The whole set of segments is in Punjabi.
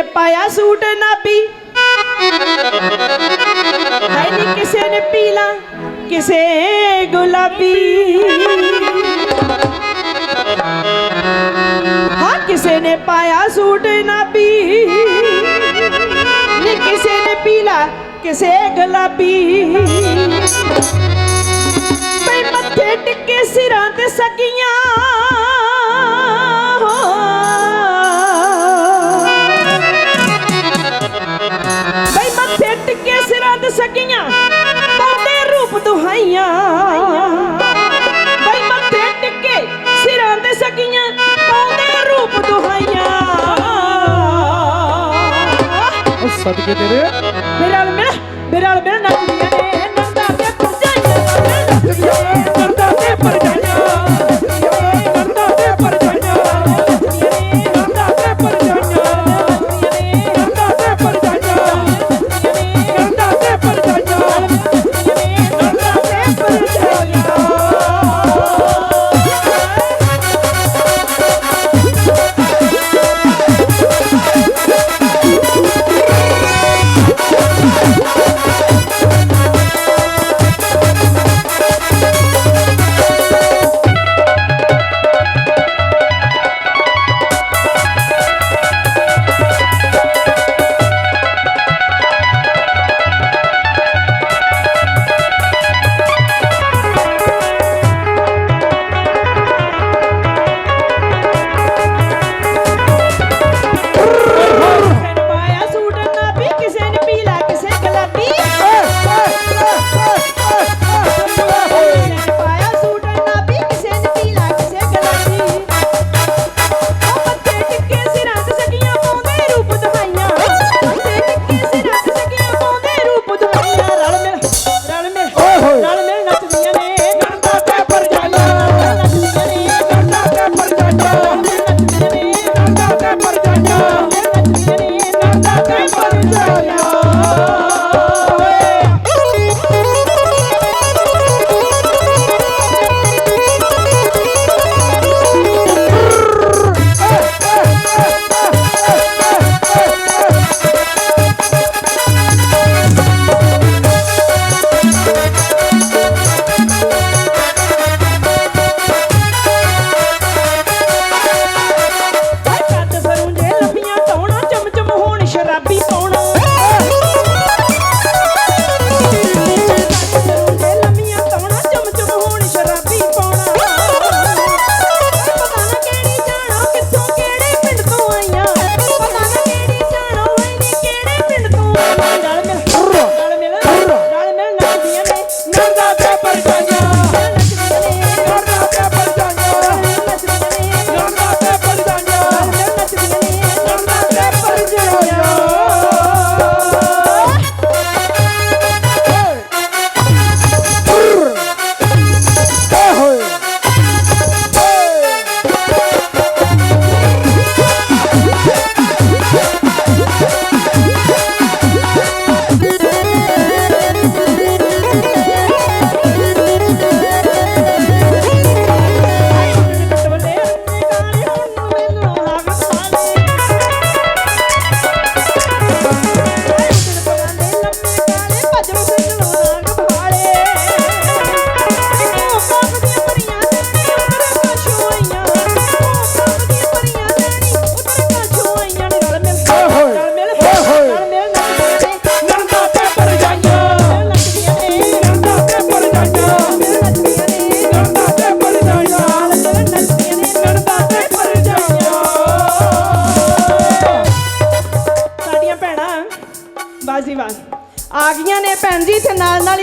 ਨੇ ਪਾਇਆ ਸੂਟ ਨਾਬੀ ਹੈ ਕਿਸੇ ਨੇ ਪੀਲਾ, ਕਿਸੇ ਗੁਲਾਬੀ। ਹਾਂ, ਕਿਸੇ ਨੇ ਪਾਇਆ ਸੂਟ ਨਾਪੀ ਨੀ ਕਿਸੇ ਨੇ ਪੀਲਾ, ਕਿਸੇ ਗੁਲਾਬੀ। ਬਈ ਮੱਥੇ ਟਿੱਕੇ ਸਿਰਾਂ ਤੇ ਸਕੀਆਂ। ਹੋ ਸਿੱਟ ਕੇ ਸਿਰਾਂ ਤੇ ਸਕੀਆਂ ਪਰਦੇ ਰੂਪ ਦੁਹਾਈਆਂ। ਬਈ ਮੱਥੇ ਟਿੱਕੇ ਸਿਰਾਂ ਤੇ ਸਕੀਆਂ ਪਰਦੇ ਰੂਪ ਦੁਹਾਈਆਂ। ਸਦਕੇ ਤੇਰੇ। ਮੇਰੇ ਨਾਲ ਮੇਰੇ ਨਾਲ ਮੇਰਾ ਨੱਚਦੀਆਂ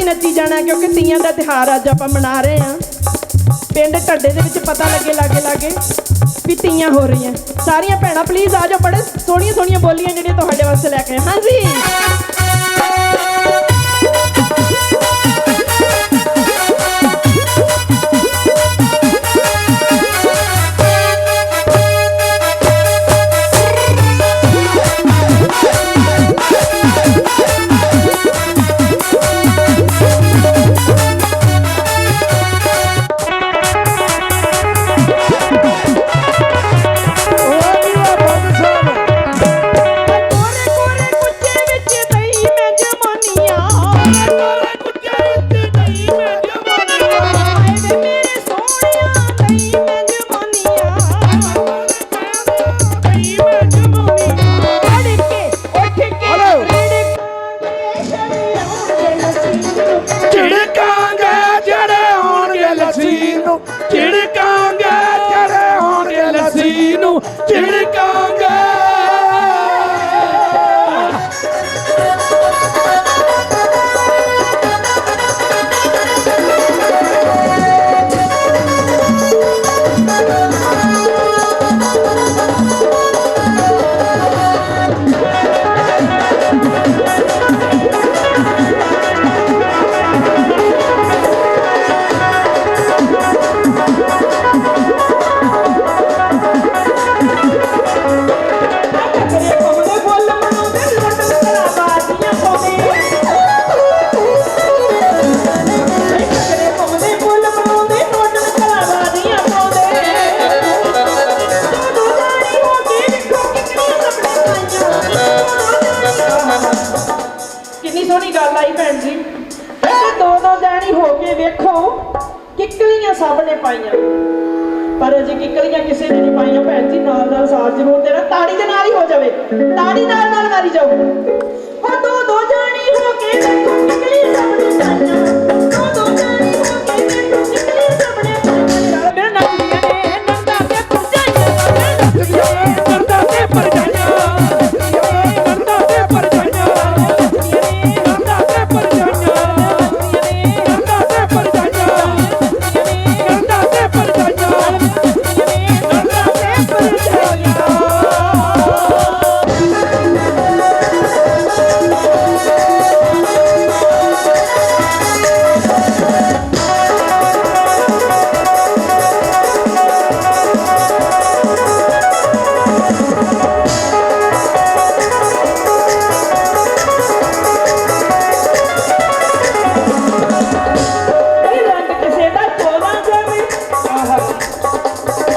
ਨੱਚੀ ਜਾਣਾ ਕਿਉਂਕਿ ਤੀਆਂ ਦਾ ਤਿਹਾਰ ਅੱਜ ਆਪਾਂ ਮਨਾ ਰਹੇ ਹਾਂ। ਪਿੰਡ ਢੱਡੇ ਦੇ ਵਿੱਚ ਪਤਾ ਲੱਗੇ ਲਾਗੇ ਲਾਗੇ ਵੀ ਤੀਆਂ ਹੋ ਰਹੀਆਂ। ਸਾਰੀਆਂ ਭੈਣਾਂ ਪਲੀਜ਼ ਆ ਜਾਓ, ਬੜੇ ਸੋਹਣੀਆਂ ਸੋਹਣੀਆਂ ਬੋਲੀਆਂ ਜਿਹੜੀਆਂ ਤੁਹਾਡੇ ਵਾਸਤੇ ਲੈ ਕੇ ਆਏ। ਹਾਂਜੀ। ਸਭ ਨੇ ਪਾਈਆਂ। ਪਰ ਅਜੇ ਕਿਕਲੀਆਂ ਕਿਸੇ ਨੇ ਨਹੀਂ ਪਾਈਆਂ। ਭੈਣ ਜੀ ਨਾਲ ਨਾਲ ਸਾਥ ਜ਼ਰੂਰ ਦੇਣਾ। ਤਾੜੀ ਦੇ ਨਾਲ ਹੀ ਹੋ ਜਾਵੇ। ਤਾੜੀ ਨਾਲ ਨਾਲ ਮਾਰੀ ਜਾਓ।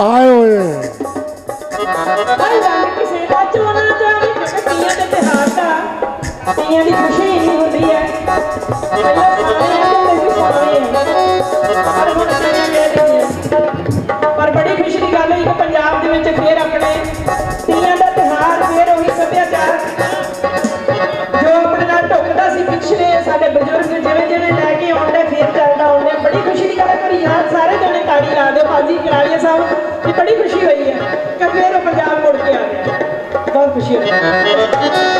ਆਏ ਓਏ ਕਿਸੇ ਦਾ ਚੋਣਾ ਚਾਹੀ ਕਿ ਤੀਆਂ ਦੇ ਤਿਹਾਰ ਦਾ ਤੀਆਂ ਦੀ ਖੁਸ਼ੀ ਹੁੰਦੀ ਹੈ। ਰਾਜਾ ਸਾਹਿਬ ਜੀ ਬੜੀ ਖੁਸ਼ੀ ਹੋਈ ਹੈ ਕਿ ਫੇਰ ਪੰਜਾਬ ਮੁੜ ਕੇ ਆ ਗਿਆ ਬਹੁਤ ਖੁਸ਼ੀ ਹੋਈ।